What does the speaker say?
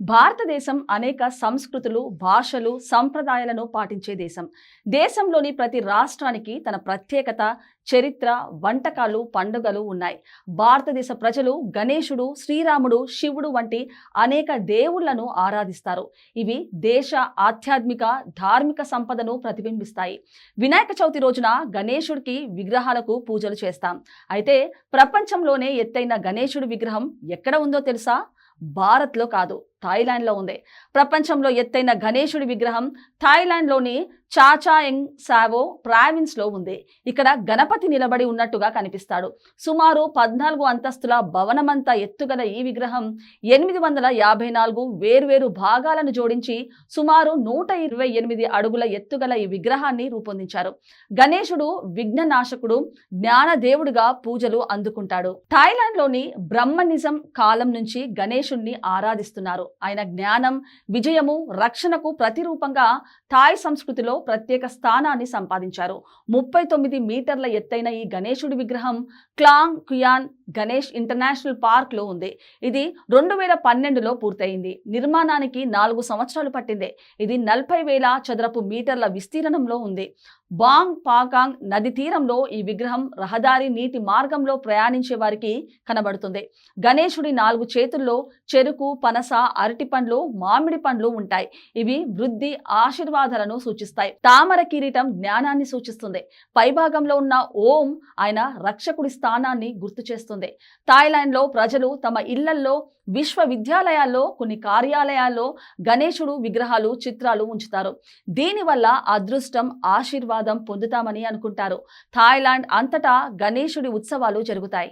భారతదేశం అనేక సంస్కృతులు భాషలు సంప్రదాయాలను పాటించే దేశం. దేశంలోని ప్రతి రాష్ట్రానికి తన ప్రత్యేకత చరిత్ర వంటకాలు పండుగలు ఉన్నాయి. భారతదేశ ప్రజలు గణేశుడు శ్రీరాముడు శివుడు వంటి అనేక దేవుళ్ళను ఆరాధిస్తారు. ఇవి దేశ ఆధ్యాత్మిక ధార్మిక సంపదను ప్రతిబింబిస్తాయి. వినాయక చవితి రోజున గణేశుడికి విగ్రహాలకు పూజలు చేస్తాం. అయితే ప్రపంచంలోనే ఎత్తైన గణేశుడి విగ్రహం ఎక్కడ ఉందో తెలుసా? భారత్లో కాదు. థాయిలాండ్లో ఉంది. ప్రపంచంలో ఎత్తైన గణేశుడి విగ్రహం థాయిలాండ్లోని చాచాయంగ్ సావో ప్రావిన్స్లో ఉంది. ఇక్కడ గణపతి నిలబడి ఉన్నట్టుగా కనిపిస్తాడు. సుమారు పద్నాలుగు అంతస్తుల భవనమంతా ఎత్తుగల ఈ విగ్రహం ఎనిమిది వందల యాభై నాలుగు వేర్వేరు భాగాలను జోడించి సుమారు నూట ఇరవై ఎనిమిది అడుగుల ఎత్తుగల ఈ విగ్రహాన్ని రూపొందించారు. గణేశుడు విఘ్ననాశకుడు జ్ఞానదేవుడిగా పూజలు అందుకుంటాడు. థాయిలాండ్లోని బ్రహ్మనిజం కాలం నుంచి గణేశుణ్ణి ఆరాధిస్తున్నారు. ఆయన జ్ఞానం విజయము రక్షణకు ప్రతిరూపంగా థాయ్ సంస్కృతిలో ప్రత్యేక స్థానాన్ని సంపాదించారు. ముప్పై తొమ్మిది మీటర్ల ఎత్తైన ఈ గణేశుడి విగ్రహం క్లాంగ్ కుయాన్ గణేష్ ఇంటర్నేషనల్ పార్క్లో ఉంది. ఇది రెండు వేల పన్నెండులో పూర్తయింది. నిర్మాణానికి నాలుగు సంవత్సరాలు పట్టింది. ఇది నలభై వేల చదరపు మీటర్ల విస్తీర్ణంలో ఉంది. బాంగ్ పాకాంగ్ నది తీరంలో ఈ విగ్రహం రహదారి నీటి మార్గంలో ప్రయాణించే వారికి కనబడుతుంది. గణేశుడి నాలుగు చేతుల్లో చెరుకు పనస అరటి పండ్లు మామిడి పండ్లు ఉంటాయి. ఇవి వృద్ధి ఆశీర్వాదాలను సూచిస్తాయి. తామర కిరీటం జ్ఞానాన్ని సూచిస్తుంది. పైభాగంలో ఉన్న ఓం ఆయన రక్షకుడి స్థానాన్ని గుర్తు చేస్తుంది. థాయిలాండ్లో ప్రజలు తమ ఇళ్ళల్లో విశ్వవిద్యాలయాల్లో కొన్ని కార్యాలయాల్లో గణేశుడు విగ్రహాలు చిత్రాలు ఉంచుతారు. దీనివల్ల అదృష్టం ఆశీర్వాదం పొందుతామని అనుకుంటారు. థాయిలాండ్ అంతటా గణేశుడి ఉత్సవాలు జరుగుతాయి.